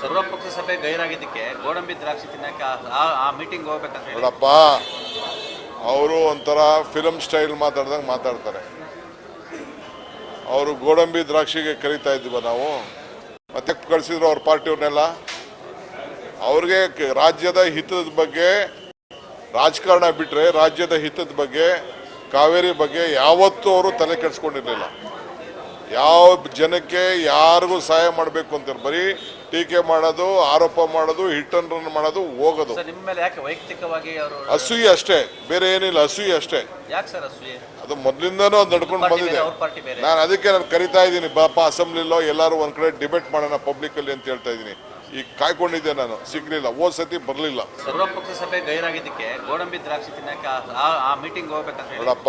ಸರ್ವಪಕ್ಷ ಸಭೆ ಗೈರಾಗಿದ್ದಕ್ಕೆ ಗೋಡಂಬಿ ದ್ರಾಕ್ಷಿ ತಿನ್ನಕ್ಕೆ ಆ- ಮೀಟಿಂಗ್ ಹೋಗ್ಬೇಕಂತ ಅವರು ಒಂಥರ ಫಿಲಮ್ ಸ್ಟೈಲ್ ಮಾತಾಡ್ದಂಗೆ ಮಾತಾಡ್ತಾರೆ. ಅವರು ಗೋಡಂಬಿ ದ್ರಾಕ್ಷಿಗೆ ಕರಿತಾ ಇದ್ವ ನಾವು? ಮತ್ತೆ ಕಳಿಸಿದ್ರು ಅವ್ರ ಪಾರ್ಟಿಯವ್ರನ್ನೆಲ್ಲ ಅವ್ರಿಗೆ ರಾಜ್ಯದ ಹಿತದ ಬಗ್ಗೆ ರಾಜಕಾರಣ ಬಿಟ್ಟರೆ ರಾಜ್ಯದ ಹಿತದ ಬಗ್ಗೆ, ಕಾವೇರಿ ಬಗ್ಗೆ ಯಾವತ್ತೂ ಅವರು ತಲೆ ಕೆಡಿಸ್ಕೊಂಡಿರಲಿಲ್ಲ. ಯಾವ ಜನಕ್ಕೆ ಯಾರಿಗೂ ಸಹಾಯ ಮಾಡಬೇಕು ಅಂತ ಬರೀ ಟೀಕೆ ಮಾಡೋದು ಆರೋಪ ಮಾಡೋದು ಹಿಟ್ ಅಂಡ್ ರನ್ ಮಾಡೋದು ಹೋಗೋದು. ಸರ್ ನಿಮ್ಮ ಮೇಲೆ ಯಾಕೆ ವೈಯಕ್ತಿಕವಾಗಿ ಅವರು ಅಸೂಯೆ ಅಷ್ಟೇ. ಬೇರೆ ಏನಿಲ್ಲ ಅಸೂಯಿ ಅಷ್ಟೇ. ಯಾಕೆ ಸರ್ ಅಸೂಯೆ? ಅದು ಮೊದಲಿಂದನೂ ಅದು ನಡ್ಕೊಂಡು ಪಾರ್ಟಿ ಬೇರೆ ಬಂದಿದೆ ಅವ್ರ ಪಾರ್ಟಿ ಬೇರೆ. ನಾನು ಅದಕ್ಕೆ ನಾನು ಕರಿತಾ ಇದ್ದೀನಿ ಬಾಪ ಅಸೆಂಬ್ಲಿಲೋ ಎಲ್ಲರೂ ಒಂದ್ ಕಡೆ ಡಿಬೇಟ್ ಮಾಡೋಣ ಪಬ್ಲಿಕ್ ಅಲ್ಲಿ ಅಂತ ಹೇಳ್ತಾ ಇದ್ದೀನಿ. ಈಗ ಕಾಯ್ಕೊಂಡಿದ್ದೆ ನಾನು ಸಿಗ್ಲಿಲ್ಲ. ಹೋದ್ ಸತಿ ಬರಲಿಲ್ಲ. ಸರ್ವಪಕ್ಷ ಸಭೆ ಗೈರಾಗಿದ್ದಕ್ಕೆ ಗೋಡಂಬಿ ದ್ರಾಕ್ಷಿ ತಿನ್ನಕ್ಕೆ ಆ- ಆ- ಆ ಮೀಟಿಂಗ್ ಹೋಗ್ಬೇಕಂತ ಹೇಳಿ. ನೋಡಪ್ಪ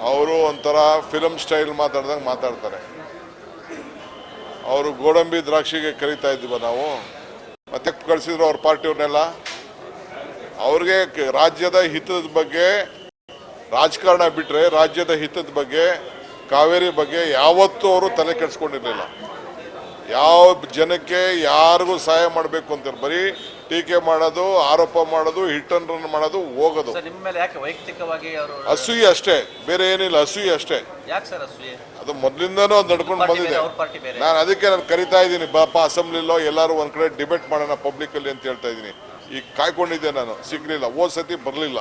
ಅವರು ಒಂಥರ ಫಿಲಮ್ ಸ್ಟೈಲ್ ಮಾತಾಡ್ದಂಗೆ ಮಾತಾಡ್ತಾರೆ. ಅವರು ಗೋಡಂಬಿ ದ್ರಾಕ್ಷಿಗೆ ಕರೀತಾ ಇದ್ವ ನಾವು? ಮತ್ತೆ ಕಳಿಸಿದ್ರು ಅವ್ರ ಪಾರ್ಟಿಯವ್ರನ್ನೆಲ್ಲ? ಅವ್ರಿಗೆ ರಾಜ್ಯದ ಹಿತದ ಬಗ್ಗೆ ರಾಜಕಾರಣ ಬಿಟ್ಟರೆ ರಾಜ್ಯದ ಹಿತದ ಬಗ್ಗೆ, ಕಾವೇರಿ ಬಗ್ಗೆ ಯಾವತ್ತೂ ಅವರು ತಲೆ ಕೆಡಿಸ್ಕೊಂಡಿರಲಿಲ್ಲ. ಯಾವ ಜನಕ್ಕೆ ಯಾರಿಗೂ ಸಹಾಯ ಮಾಡಬೇಕು ಅಂತಾರೆ ಬರೀ ಟೀಕೆ ಮಾಡೋದು ಆರೋಪ ಮಾಡೋದು ಹಿಟ್ ಅಂಡ್ ರನ್ ಮಾಡೋದು ಹೋಗೋದು. ನಿಮ್ಮ ಮೇಲೆ ಯಾಕೆ ವೈಯಕ್ತಿಕವಾಗಿ ಅವರು ಅಸೂಯೆ ಅಷ್ಟೇ. ಬೇರೆ ಏನಿಲ್ಲ ಅಸೂಯಿ ಅಷ್ಟೇ. ಯಾಕೆ ಸರ್ ಅಸೂಯೆ? ಅದು ಮೊದಲಿಂದನೂ ಅದು ನಡ್ಕೊಂಡು ಬಂದಿದೆ. ಅವ್ರ ಪಾರ್ಟಿ ಬೇರೆ. ನಾನು ಅದಕ್ಕೆ ನಾನು ಕರಿತಾ ಇದ್ದೀನಿ. ಬಾಪ ಅಸೆಂಬ್ಲಿಲೋ ಎಲ್ಲರೂ ಒಂದು ಕಡೆ ಡಿಬೇಟ್ ಮಾಡೋಣ ಪಬ್ಲಿಕಲ್ಲಿ ಅಂತ ಹೇಳ್ತಾ ಇದ್ದೀನಿ. ಈಗ ಕಾಯ್ಕೊಂಡಿದ್ದೆ ನಾನು. ಸಿಗಲಿಲ್ಲ. ಹೋದ್ ಸತಿ ಬರಲಿಲ್ಲ.